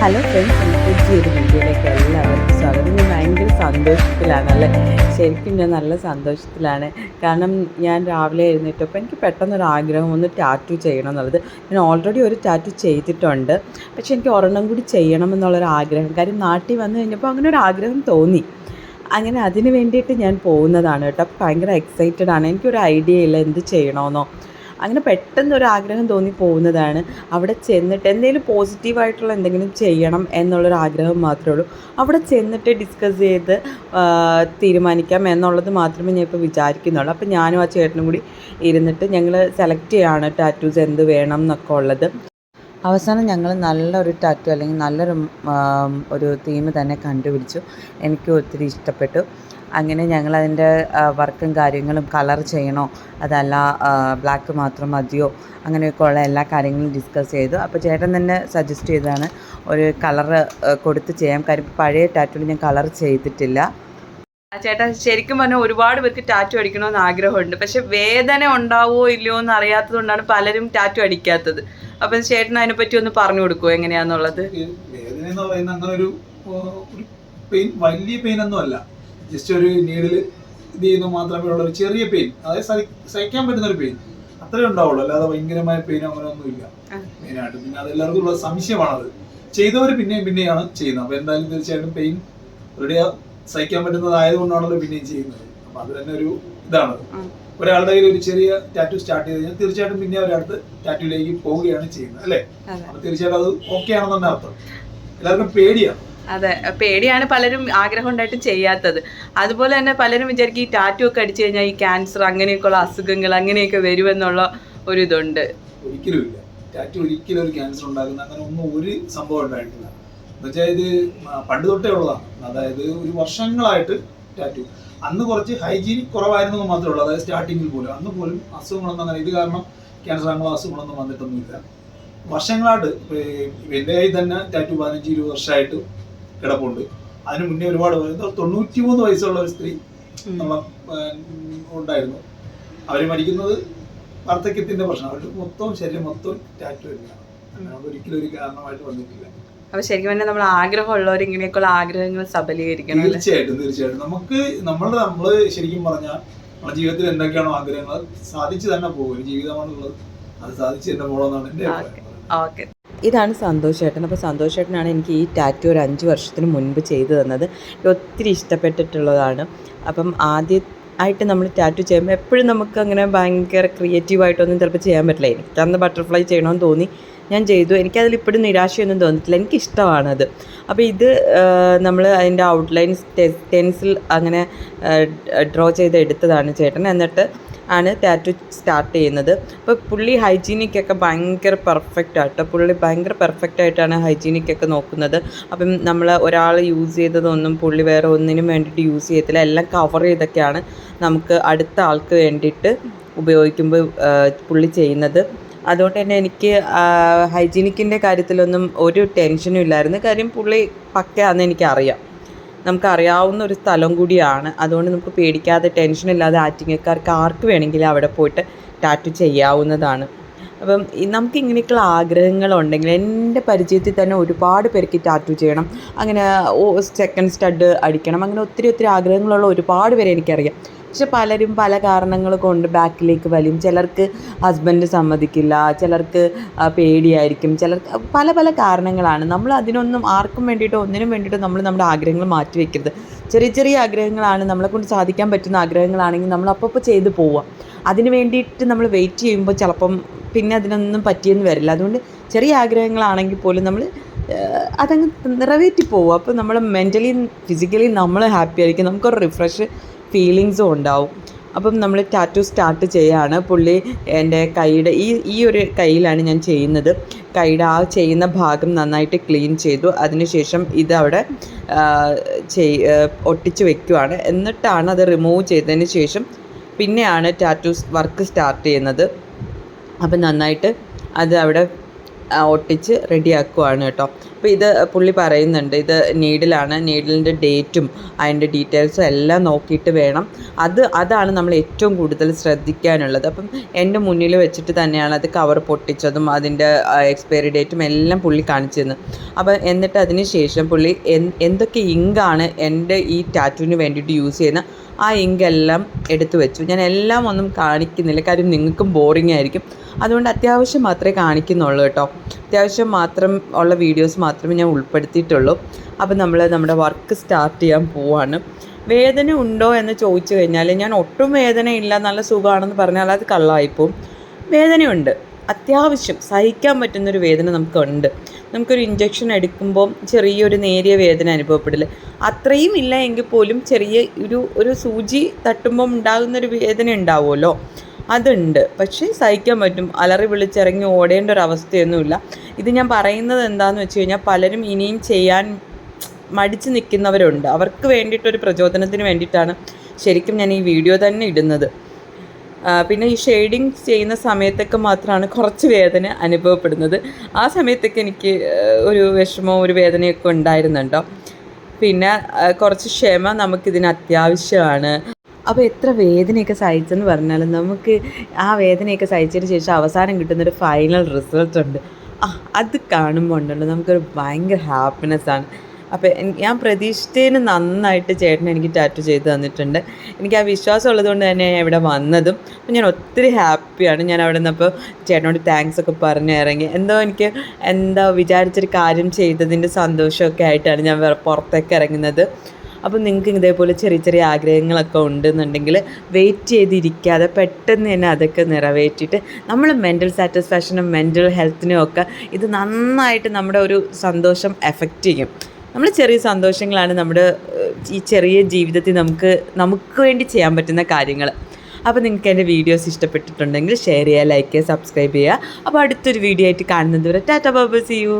Hello friends എനിക്ക് പുതിയൊരു വീഡിയോയിലേക്ക് എല്ലാവർക്കും സ്വാഗതം. ഞാൻ ഭയങ്കര സന്തോഷത്തിലാണ് അല്ലേ ശരിക്കും ഞാൻ നല്ല സന്തോഷത്തിലാണ്. കാരണം ഞാൻ രാവിലെ എഴുന്നേറ്റപ്പോൾ എനിക്ക് പെട്ടെന്നൊരു ആഗ്രഹം ഒന്ന് ടാറ്റു ചെയ്യണം എന്നുള്ളത് ഞാൻ ഓൾറെഡി ഒരു ടാറ്റു ചെയ്തിട്ടുണ്ട്. പക്ഷെ എനിക്ക് ഒരെണ്ണം കൂടി ചെയ്യണം എന്നുള്ളൊരു ആഗ്രഹം കാര്യം നാട്ടിൽ വന്നു കഴിഞ്ഞപ്പോൾ അങ്ങനെ ഒരു ആഗ്രഹം തോന്നി. അങ്ങനെ അതിന് വേണ്ടിയിട്ട് ഞാൻ പോകുന്നതാണ് കേട്ടോ. ഭയങ്കര എക്സൈറ്റഡ് ആണ്. എനിക്കൊരു ഐഡിയ ഇല്ല എന്ത് ചെയ്യണമെന്നോ അങ്ങനെ പെട്ടെന്ന് ഒരു ആഗ്രഹം തോന്നി പോകുന്നതാണ്. അവിടെ ചെന്നിട്ട് എന്തെങ്കിലും പോസിറ്റീവായിട്ടുള്ള എന്തെങ്കിലും ചെയ്യണം എന്നുള്ളൊരു ആഗ്രഹം മാത്രമേ ഉള്ളൂ. അവിടെ ചെന്നിട്ട് ഡിസ്കസ് ചെയ്ത് തീരുമാനിക്കാം എന്നുള്ളത് മാത്രമേ ഞാൻ ഇപ്പോൾ വിചാരിക്കുന്നുള്ളൂ. അപ്പോൾ ഞാനും ആ ചേട്ടനും കൂടി ഇരുന്നിട്ട് ഞങ്ങൾ സെലക്ട് ചെയ്യാണ് ടാറ്റൂസ് എന്ത് വേണം എന്നൊക്കെ ഉള്ളത്. അവസാനം ഞങ്ങൾ നല്ലൊരു ടാറ്റു അല്ലെങ്കിൽ നല്ലൊരു ഒരു തീം തന്നെ കണ്ടുപിടിച്ചു. എനിക്ക് ഒത്തിരി ഇഷ്ടപ്പെട്ടു. അങ്ങനെ ഞങ്ങൾ അതിന്റെ വർക്കും കാര്യങ്ങളും കളർ ചെയ്യണോ അതല്ല ബ്ലാക്ക് മാത്രം മതിയോ അങ്ങനെയൊക്കെ ഉള്ള എല്ലാ കാര്യങ്ങളും ഡിസ്കസ് ചെയ്തു. അപ്പോൾ ചേട്ടൻ തന്നെ സജസ്റ്റ് ചെയ്തതാണ് ഒരു കളറ് കൊടുത്ത് ചെയ്യാം. കാര്യം പഴയ ടാറ്റോയിൽ ഞാൻ കളർ ചെയ്തിട്ടില്ല. ചേട്ടാ ശരിക്കും പറഞ്ഞാൽ ഒരുപാട് പേർക്ക് ടാറ്റു അടിക്കണമെന്ന് ആഗ്രഹമുണ്ട്. പക്ഷെ വേദന ഉണ്ടാവോ ഇല്ലയോ എന്ന് അറിയാത്തത് കൊണ്ടാണ് പലരും ടാറ്റു അടിക്കാത്തത്. അപ്പം ചേട്ടൻ അതിനെപ്പറ്റി ഒന്ന് പറഞ്ഞു കൊടുക്കുമോ എങ്ങനെയാന്നുള്ളത്? വേദന എന്ന് പറയുന്ന അങ്ങനെ ഒരു വലിയ പെയിൻ ഒന്നും അല്ല ജസ്റ്റ് ഒരു നീഡിൽ ഇത് ചെയ്യുന്ന മാത്രമേ ഉള്ള ഒരു ചെറിയ പെയിൻ അതായത് സഹി- സഹിക്കാൻ പറ്റുന്ന ഒരു പെയിൻ അത്രേ ഉണ്ടാവുള്ളൂ. അല്ലാതെ ഭയങ്കരമായ പെയിൻ അങ്ങനെ ഒന്നുമില്ല. മെയിനായിട്ട് പിന്നെ അത് എല്ലാവർക്കും ഉള്ള സംശയമാണത്. ചെയ്തവർ പിന്നെയും പിന്നെയാണ് ചെയ്യുന്നത്. അപ്പൊ എന്തായാലും തീർച്ചയായിട്ടും പെയിൻ റെഡി സഹിക്കാൻ പറ്റുന്നതായത് കൊണ്ടാണല്ലോ പിന്നെയും ചെയ്യുന്നത്. അപ്പൊ അത് തന്നെ ഒരു ഇതാണ്. ഒരാളുടെ കയ്യിൽ ഒരു ചെറിയ ടാറ്റു സ്റ്റാർട്ട് ചെയ്ത് കഴിഞ്ഞാൽ തീർച്ചയായിട്ടും പിന്നെ ഒരാൾക്ക് ടാറ്റുവിലേക്ക് പോവുകയാണ് ചെയ്യുന്നത്. അല്ലേ. അപ്പൊ തീർച്ചയായിട്ടും അത് ഓക്കെ ആണെന്നാണ് അർത്ഥം. എല്ലാവർക്കും പേടിയാണ്. അതെ പേടിയാണ് പലരും ആഗ്രഹം ഉണ്ടായിട്ട് ചെയ്യാത്തത്. അതുപോലെ തന്നെ പലരും വിചാരിക്കും ഈ ടാറ്റു ഒക്കെ അടിച്ചു കഴിഞ്ഞാൽ ഈ ക്യാൻസർ അങ്ങനെയൊക്കെയുള്ള അസുഖങ്ങൾ അങ്ങനെയൊക്കെ വരുമെന്നുള്ള ഒരു ഇതുണ്ട് ഒരിക്കലും ഇല്ല. ടാറ്റു ഒരിക്കലും ഒരു ക്യാൻസർ ഉണ്ടാക്കുന്ന അങ്ങനെ ഒന്നും ഒരു സംഭവം ഉണ്ടായിട്ടില്ല. എന്നുവെച്ചാൽ പണ്ട് തൊട്ടേ ഉള്ളതാണ്. അതായത് ഒരു വർഷങ്ങളായിട്ട് ടാറ്റു അന്ന് കുറച്ച് ഹൈജീനിക് കുറവായിരുന്നു എന്ന് മാത്രമേ ഉള്ളൂ. അതായത് സ്റ്റാർട്ടിങ്ങിൽ പോലും. അന്ന് പോലും അസുഖങ്ങളൊന്നും അങ്ങനെ ഇത് കാരണം ക്യാൻസർ അങ്ങനെയുള്ള അസുഖങ്ങളൊന്നും വന്നിട്ടൊന്നുമില്ല. വർഷങ്ങളായിട്ട് എന്റെ തന്നെ ടാറ്റു പതിനഞ്ച് ഇരുപത് വർഷമായിട്ട് കിടപ്പുണ്ട്. അതിന് മുന്നേ ഒരുപാട് തൊണ്ണൂറ്റി മൂന്ന് വയസ്സുള്ള ഒരു സ്ത്രീ നമ്മളെ ഉണ്ടായിരുന്നു. അവർ മരിക്കുന്നത് വാർദ്ധക്യത്തിന്റെ പ്രശ്നം. അവരുടെ മൊത്തം ശരീരം മൊത്തം ടാറ്റു തന്നെയാണ്. ഒരിക്കലും ഒരു കാരണമായിട്ട് വന്നിട്ടില്ല. അപ്പൊ ശരിക്കും പറഞ്ഞാൽ നമ്മൾ ആഗ്രഹമുള്ളവർ ഇങ്ങനെയൊക്കെയുള്ള ആഗ്രഹങ്ങൾ സബലീകരിക്കണം? തീർച്ചയായിട്ടും തീർച്ചയായിട്ടും. നമുക്ക് നമ്മളുടെ നമ്മൾ ശരിക്കും പറഞ്ഞാൽ നമ്മുടെ ജീവിതത്തിൽ എന്തൊക്കെയാണോ ആഗ്രഹങ്ങൾ സാധിച്ചു തന്നെ പോകും. ഒരു ജീവിതമാണുള്ളത്. അത് സാധിച്ചു തന്നെ പോകണമെന്നാണ് എന്റെ ഓക്കെ. ഇതാണ് സന്തോഷേട്ടൻ. അപ്പോൾ സന്തോഷേട്ടനാണ് എനിക്ക് ഈ ടാറ്റു ഒരു അഞ്ച് വർഷത്തിന് മുൻപ് ചെയ്തു തന്നത്. ഒത്തിരി ഇഷ്ടപ്പെട്ടിട്ടുള്ളതാണ്. അപ്പം ആദ്യം ആയിട്ട് നമ്മൾ ടാറ്റു ചെയ്യുമ്പോൾ എപ്പോഴും നമുക്ക് അങ്ങനെ ഭയങ്കര ക്രിയേറ്റീവായിട്ടൊന്നും ചിലപ്പോൾ ചെയ്യാൻ പറ്റില്ല. എനിക്ക് അന്ന് ബട്ടർഫ്ലൈ ചെയ്യണമെന്ന് തോന്നി. ഞാൻ ചെയ്തു. എനിക്കതിൽ ഇപ്പോഴും നിരാശയൊന്നും തോന്നിയിട്ടില്ല. എനിക്കിഷ്ടമാണത്. അപ്പോൾ ഇത് നമ്മൾ അതിന്റെ ഔട്ട്ലൈൻസ് ടെൻസിൽ അങ്ങനെ ഡ്രോ ചെയ്ത് എടുത്തതാണ് ചേട്ടൻ. എന്നിട്ട് ആണ് ടാറ്റു സ്റ്റാർട്ട് ചെയ്യുന്നത്. അപ്പോൾ പുള്ളി ഹൈജീനിക്കൊക്കെ ഭയങ്കര പെർഫെക്റ്റ് ആട്ടോ. പുള്ളി ഭയങ്കര പെർഫെക്റ്റ് ആയിട്ടാണ് ഹൈജീനിക്കൊക്കെ നോക്കുന്നത്. അപ്പം നമ്മൾ ഒരാൾ യൂസ് ചെയ്തതൊന്നും പുള്ളി വേറെ ഒന്നിനും വേണ്ടിയിട്ട് യൂസ് ചെയ്യത്തില്ല. എല്ലാം കവർ ചെയ്തൊക്കെയാണ് നമുക്ക് അടുത്ത ആൾക്ക് വേണ്ടിയിട്ട് ഉപയോഗിക്കുമ്പോൾ പുള്ളി ചെയ്യുന്നത്. അതുകൊണ്ട് തന്നെ എനിക്ക് ഹൈജീനിക്കിന്റെ കാര്യത്തിലൊന്നും ഒരു ടെൻഷനും ഇല്ലായിരുന്നു. കാര്യം പുള്ളി പക്കയാണെന്ന് എനിക്കറിയാം. നമുക്കറിയാവുന്ന ഒരു സ്ഥലം കൂടിയാണ്. അതുകൊണ്ട് നമുക്ക് പേടിക്കാതെ ടെൻഷനില്ലാതെ ആറ്റിങ്ങക്കാർക്ക് ആർക്ക് വേണമെങ്കിലും അവിടെ പോയിട്ട് ടാറ്റു ചെയ്യാവുന്നതാണ്. അപ്പം നമുക്ക് ഇങ്ങനെയൊക്കെയുള്ള ആഗ്രഹങ്ങളുണ്ടെങ്കിൽ എന്റെ പരിചയത്തിൽ തന്നെ ഒരുപാട് പേർക്ക് ടാറ്റു ചെയ്യണം. അങ്ങനെ സെക്കൻഡ് സ്റ്റഡ് അടിക്കണം. അങ്ങനെ ഒത്തിരി ഒത്തിരി ആഗ്രഹങ്ങളുള്ള ഒരുപാട് പേരെ എനിക്കറിയാം. പക്ഷെ പലരും പല കാരണങ്ങൾ കൊണ്ട് ബാക്കിലേക്ക് വലിയും. ചിലർക്ക് ഹസ്ബൻഡ് സമ്മതിക്കില്ല ചിലർക്ക് പേടിയായിരിക്കും. ചിലർക്ക് പല പല കാരണങ്ങളാണ്. നമ്മൾ അതിനൊന്നും ആർക്കും വേണ്ടിയിട്ടോ ഒന്നിനും വേണ്ടിയിട്ടോ നമ്മൾ നമ്മുടെ ആഗ്രഹങ്ങൾ മാറ്റി വെക്കരുത്. ചെറിയ ചെറിയ ആഗ്രഹങ്ങളാണ് നമ്മളെ കൊണ്ട് സാധിക്കാൻ പറ്റുന്ന ആഗ്രഹങ്ങളാണെങ്കിൽ നമ്മൾ അപ്പോൾ ചെയ്തു പോവുക അതിന് വേണ്ടിയിട്ട് നമ്മൾ വെയിറ്റ് ചെയ്യുമ്പോൾ ചിലപ്പം പിന്നെ അതിനൊന്നും പറ്റിയെന്ന് വരില്ല. അതുകൊണ്ട് ചെറിയ ആഗ്രഹങ്ങളാണെങ്കിൽ പോലും നമ്മൾ അതങ്ങ് നിറവേറ്റി പോകും അപ്പോൾ നമ്മൾ മെന്റലി ഫിസിക്കലി നമ്മൾ ഹാപ്പി ആയിരിക്കും. നമുക്കൊരു റിഫ്രഷ് ഫീലിങ്സും ഉണ്ടാവും. അപ്പം നമ്മൾ ടാറ്റു സ്റ്റാർട്ട് ചെയ്യാണ്. പുള്ളി എന്റെ കൈയുടെ ഈ ഈ ഒരു കൈയിലാണ് ഞാൻ ചെയ്യുന്നത്. കൈയുടെ ആ ചെയ്യുന്ന ഭാഗം നന്നായിട്ട് ക്ലീൻ ചെയ്തു. അതിനുശേഷം ഇതവിടെ ചെയ് ഒട്ടിച്ച് വെക്കുവാണ്. എന്നിട്ടാണ് അത് റിമൂവ് ചെയ്തതിന് ശേഷം പിന്നെയാണ് ടാറ്റൂസ് വർക്ക് സ്റ്റാർട്ട് ചെയ്യുന്നത്. അപ്പം നന്നായിട്ട് അത് അവിടെ ഒട്ടിച്ച് റെഡിയാക്കുവാണ് കേട്ടോ. അപ്പോൾ ഇത് പുള്ളി പറയുന്നുണ്ട് ഇത് നീഡിലാണ് നീഡിലിന്റെ ഡേറ്റും അതിന്റെ ഡീറ്റെയിൽസും എല്ലാം നോക്കിയിട്ട് വേണം. അത് അതാണ് നമ്മൾ ഏറ്റവും കൂടുതൽ ശ്രദ്ധിക്കാനുള്ളത്. അപ്പം എന്റെ മുന്നിൽ വെച്ചിട്ട് തന്നെയാണ് അത് കവർ പൊട്ടിച്ചതും അതിന്റെ എക്സ്പയറി ഡേറ്റും എല്ലാം പുള്ളി കാണിച്ചു തന്നു അപ്പോൾ എന്നിട്ട് അതിന് ശേഷം പുള്ളി എന്തൊക്കെ ഇങ്കാണ് എന്റെ ഈ ടാറ്റുവിന് വേണ്ടിയിട്ട് യൂസ് ചെയ്യുന്ന ആ ഇങ്കെല്ലാം എടുത്തു വെച്ചു. ഞാൻ എല്ലാം ഒന്നും കാണിക്കുന്നില്ല. കാര്യം നിങ്ങൾക്കും ബോറിംഗ് ആയിരിക്കും. അതുകൊണ്ട് അത്യാവശ്യം മാത്രമേ കാണിക്കുന്നുള്ളൂ കേട്ടോ. അത്യാവശ്യം മാത്രം ഉള്ള വീഡിയോസ് മാത്രമേ ഞാൻ ഉൾപ്പെടുത്തിയിട്ടുള്ളൂ. അപ്പോൾ നമ്മൾ നമ്മുടെ വർക്ക് സ്റ്റാർട്ട് ചെയ്യാൻ പോവാണ്. വേദന ഉണ്ടോ എന്ന് ചോദിച്ചു കഴിഞ്ഞാൽ ഞാൻ ഒട്ടും ഇല്ല നല്ല സുഖമാണെന്ന് പറഞ്ഞാൽ അത് കള്ളായിപ്പോവും. വേദനയുണ്ട്. അത്യാവശ്യം സഹിക്കാൻ പറ്റുന്നൊരു വേദന നമുക്കുണ്ട്. നമുക്കൊരു ഇഞ്ചക്ഷൻ എടുക്കുമ്പോൾ ചെറിയൊരു നേരിയ വേദന അനുഭവപ്പെടില്ല? അത്രയും ഇല്ല എങ്കിൽ പോലും ചെറിയ ഒരു ഒരു സൂചി തട്ടുമ്പം ഉണ്ടാകുന്നൊരു വേദന ഉണ്ടാവുമല്ലോ. അതുണ്ട്. പക്ഷേ സഹിക്കാൻ പറ്റും. അലറി വിളിച്ചിറങ്ങി ഓടേണ്ട ഒരു അവസ്ഥയൊന്നുമില്ല. ഇത് ഞാൻ പറയുന്നത് എന്താണെന്ന് വെച്ച് കഴിഞ്ഞാൽ പലരും ഇനിയും ചെയ്യാൻ മടിച്ചു നിൽക്കുന്നവരുണ്ട്. അവർക്ക് വേണ്ടിയിട്ടൊരു പ്രചോദനത്തിന് വേണ്ടിയിട്ടാണ് ശരിക്കും ഞാൻ ഈ വീഡിയോ തന്നെ ഇടുന്നത്. പിന്നെ ഈ ഷെയ്ഡിങ് ചെയ്യുന്ന സമയത്തൊക്കെ മാത്രമാണ് കുറച്ച് വേദന അനുഭവപ്പെടുന്നത്. ആ സമയത്തൊക്കെ എനിക്ക് ഒരു വിഷമവും ഒരു വേദനയൊക്കെ ഉണ്ടായിരുന്നുണ്ടോ? പിന്നെ കുറച്ച് ക്ഷമ നമുക്കിതിന് അത്യാവശ്യമാണ്. അപ്പോൾ എത്ര വേദനയൊക്കെ സഹിച്ചെന്ന് പറഞ്ഞാലും നമുക്ക് ആ വേദനയൊക്കെ സഹിച്ചതിന് ശേഷം അവസാനം കിട്ടുന്നൊരു ഫൈനൽ റിസൾട്ട് ഉണ്ട്. ആ അത് കാണുമ്പോൾ ഉണ്ടല്ലോ നമുക്കൊരു ഭയങ്കര ഹാപ്പിനെസ് ആണ്. അപ്പോൾ ഞാൻ പ്രതീക്ഷിച്ചതിന് നന്നായിട്ട് ചേട്ടൻ എനിക്ക് ടാറ്റു ചെയ്ത് തന്നിട്ടുണ്ട്. എനിക്ക് ആ വിശ്വാസം ഉള്ളതുകൊണ്ട് തന്നെ ഞാൻ ഇവിടെ വന്നതും. അപ്പം ഞാൻ ഒത്തിരി ഹാപ്പിയാണ് ഞാൻ അവിടെ നിന്നപ്പോൾ ചേട്ടനോട് താങ്ക്സ് ഒക്കെ പറഞ്ഞു ഇറങ്ങി. എന്തോ എനിക്ക് എന്താ വിചാരിച്ചൊരു കാര്യം ചെയ്തതിന്റെ സന്തോഷമൊക്കെ ആയിട്ടാണ് ഞാൻ പുറത്തേക്ക് ഇറങ്ങുന്നത്. അപ്പം നിങ്ങൾക്ക് ഇതേപോലെ ചെറിയ ചെറിയ ആഗ്രഹങ്ങളൊക്കെ ഉണ്ടെന്നുണ്ടെങ്കിൽ വെയിറ്റ് ചെയ്തിരിക്കാതെ പെട്ടെന്ന് തന്നെ അതൊക്കെ നിറവേറ്റിയിട്ട് നമ്മൾ മെന്റൽ സാറ്റിസ്ഫാക്ഷനും മെന്റൽ ഹെൽത്തിനും ഒക്കെ ഇത് നന്നായിട്ട് നമ്മുടെ ഒരു സന്തോഷം എഫക്റ്റ് ചെയ്യും. നമ്മൾ ചെറിയ സന്തോഷങ്ങളാണ് നമ്മുടെ ഈ ചെറിയ ജീവിതത്തിൽ നമുക്ക് നമുക്ക് വേണ്ടി ചെയ്യാൻ പറ്റുന്ന കാര്യങ്ങൾ അപ്പോൾ നിങ്ങൾക്ക് എന്റെ വീഡിയോസ് ഇഷ്ടപ്പെട്ടിട്ടുണ്ടെങ്കിൽ ഷെയർ ചെയ്യുക ലൈക്ക് ചെയ്യുക സബ്സ്ക്രൈബ് ചെയ്യുക. അപ്പോൾ അടുത്തൊരു വീഡിയോ ആയിട്ട് കാണുന്നത് വരെ ടാറ്റ ബാബു സി യു.